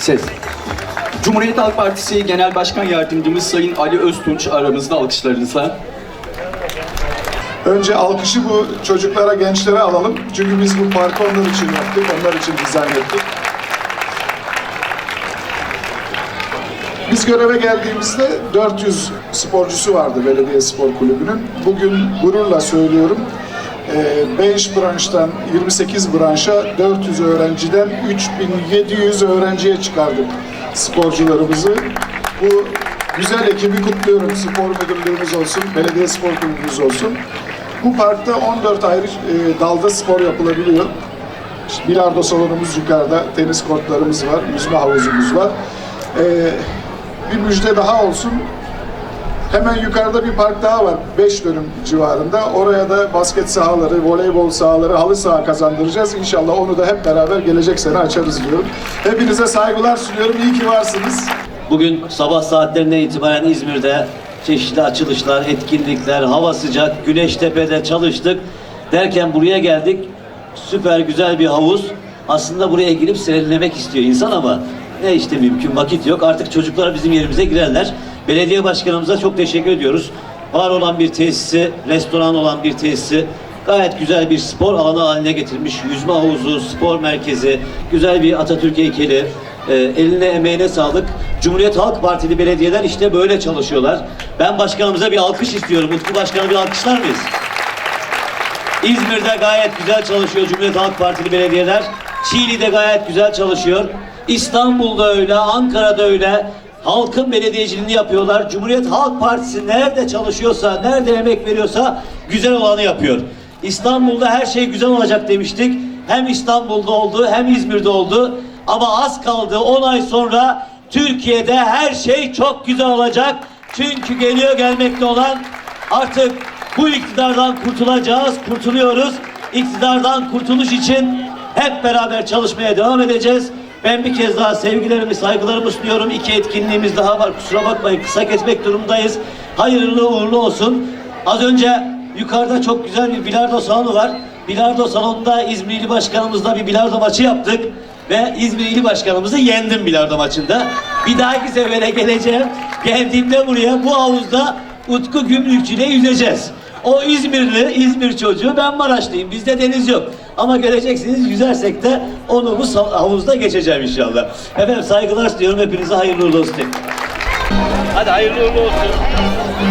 Ses. Cumhuriyet Halk Partisi Genel Başkan Yardımcımız Sayın Ali Öztunç aramızda alkışlarınızla. Önce alkışı bu çocuklara, gençlere alalım. Çünkü biz bu parkı onlar için yaptık, onlar için dizayn ettik. Biz göreve geldiğimizde 400 sporcusu vardı belediye spor kulübünün. Bugün gururla söylüyorum. 5 branştan 28 branşa 400 öğrenciden 3700 öğrenciye çıkardık sporcularımızı. Bu güzel ekibi kutluyorum. Spor müdürlüğümüz olsun, belediye spor kulübümüz olsun. Bu parkta 14 ayrı e, dalda spor yapılabiliyor. İşte bilardo salonumuz yukarıda, tenis kortlarımız var, yüzme havuzumuz var. E, bir müjde daha olsun. Hemen yukarıda bir park daha var. 5 dönüm civarında. Oraya da basket sahaları, voleybol sahaları, halı saha kazandıracağız. İnşallah onu da hep beraber gelecek sene açarız diyorum. Hepinize saygılar sunuyorum. İyi ki varsınız. Bugün sabah saatlerinden itibaren İzmir'de çeşitli açılışlar, etkinlikler, hava sıcak, Güneştepe'de çalıştık. Derken buraya geldik. Süper güzel bir havuz. Aslında buraya girip serinlemek istiyor insan ama ne işte mümkün vakit yok. Artık çocuklar bizim yerimize girerler. Belediye başkanımıza çok teşekkür ediyoruz. Var olan bir tesisi, restoran olan bir tesisi gayet güzel bir spor alanı haline getirmiş. Yüzme havuzu, spor merkezi, güzel bir Atatürk heykeli. Ee, eline emeğine sağlık. Cumhuriyet Halk Partili belediyeler işte böyle çalışıyorlar. Ben başkanımıza bir alkış istiyorum. Utku Başkanı bir alkışlar mıyız? İzmir'de gayet güzel çalışıyor Cumhuriyet Halk Partili belediyeler. Çiğli'de gayet güzel çalışıyor. İstanbul'da öyle, Ankara'da öyle. Halkın belediyeciliğini yapıyorlar. Cumhuriyet Halk Partisi nerede çalışıyorsa, nerede emek veriyorsa güzel olanı yapıyor. İstanbul'da her şey güzel olacak demiştik. Hem İstanbul'da oldu hem İzmir'de oldu. Ama az kaldı 10 ay sonra Türkiye'de her şey çok güzel olacak. Çünkü geliyor gelmekte olan artık bu iktidardan kurtulacağız, kurtuluyoruz. İktidardan kurtuluş için hep beraber çalışmaya devam edeceğiz. Ben bir kez daha sevgilerimi, saygılarımı sunuyorum. İki etkinliğimiz daha var. Kusura bakmayın kısa kesmek durumundayız. Hayırlı uğurlu olsun. Az önce yukarıda çok güzel bir bilardo salonu var. Bilardo salonunda İzmir İl Başkanımızla bir bilardo maçı yaptık. Ve İzmir İl Başkanımızı yendim bilardo maçında. Bir dahaki sefere geleceğim. Geldiğimde buraya bu havuzda Utku Gümrükçü ile yüzeceğiz. O İzmirli, İzmir çocuğu, ben Maraşlıyım. Bizde deniz yok. Ama göreceksiniz yüzersek de onu bu havuzda geçeceğim inşallah. Efendim saygılar sunuyorum. Hepinize hayırlı uğurlu olsun. Hadi hayırlı uğurlu olsun.